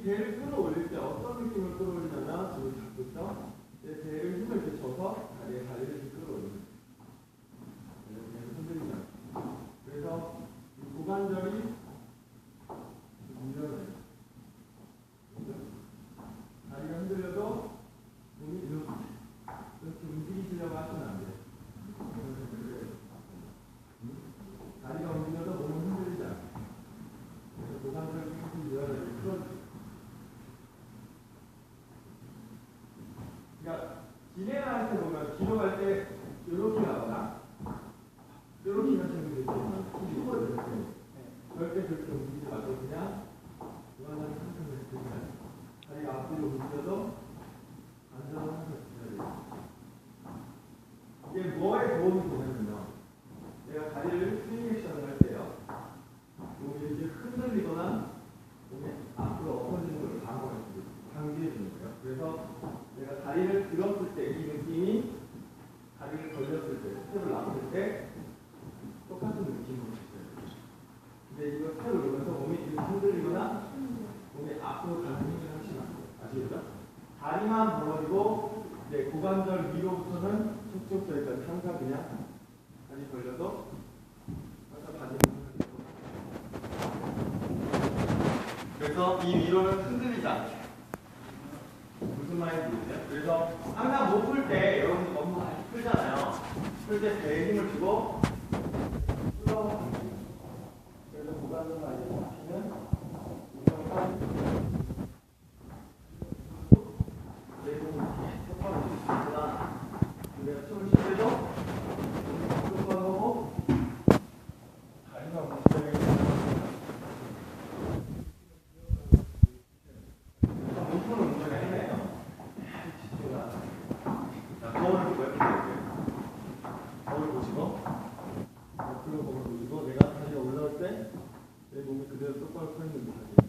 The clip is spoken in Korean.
이 배를 끌어올릴 때 어떤 느낌을 끌어올리냐면 지금 잡고 있죠? 내 배를 힘을 이렇게 줘서 다리에 다리를 이렇게 끌어올리는 거예요. 이렇게 해서 흔들리지 않고. 그래서 이 고관절이 밀려나요. 그죠? 다리가 흔들려도 몸이 이렇게 이렇게 움직이시려고 하시면 안 돼요. 다리가 움직여도 몸은 흔들리지 않아요. 그래서 고관절이 조금 밀어내고 풀어주세요. 그러니까 진행할 때 보면 뒤로 갈때 이렇게 가거나 이렇게 가시는 게 있지만 뒤로 이렇게 절대 움직이지 말고 그냥 항상 이렇게 그냥 다리가 앞뒤로 움직여도 안전한 기다려야 돼요. 이게 뭐에 도움이 되냐면요. 내가 다리를 스윙 액션을 할 때요. 몸이 이렇게 흔들리거나 몸이 앞으로 엎어지는 걸 방어해 주는 방지해 주는 거예요. 그래서 내가 다리를 들었을 때 이 느낌이 다리를 걸렸을 때, 스텝을 놨을 때 똑같은 느낌으로 있어요. 근데 이거 스텝을 놓으면서 몸이 이렇게 흔들리거나 몸이 앞으로 가는 행위를 하시면 안 돼요. 아시겠죠? 다리만 벌어지고 이제 고관절 위로부터는 척추 저기까지 항상 그냥 다리 벌려도 항상 바지는 그래서 이 위로는 흔들리지 않게 무슨 말인지? 그래서 항상 못 풀 때 여러분 너무 많이 풀잖아요. 풀 때 배에 힘을 주고 그래서 고관절 라인을 잡히는 우선까지 내 몸을 이렇게 똑바로 있구나. 내가 춤을 출 때도 똑바로 하고 다리가 움직여야 몸푸는 운동을 해내요. 자, 거울을 보고 이렇게 볼게요. 거울 보시고, 옆으로 거울 보시고, 내가 다리가 올라올 때, 내 몸이 그대로 똑바로 서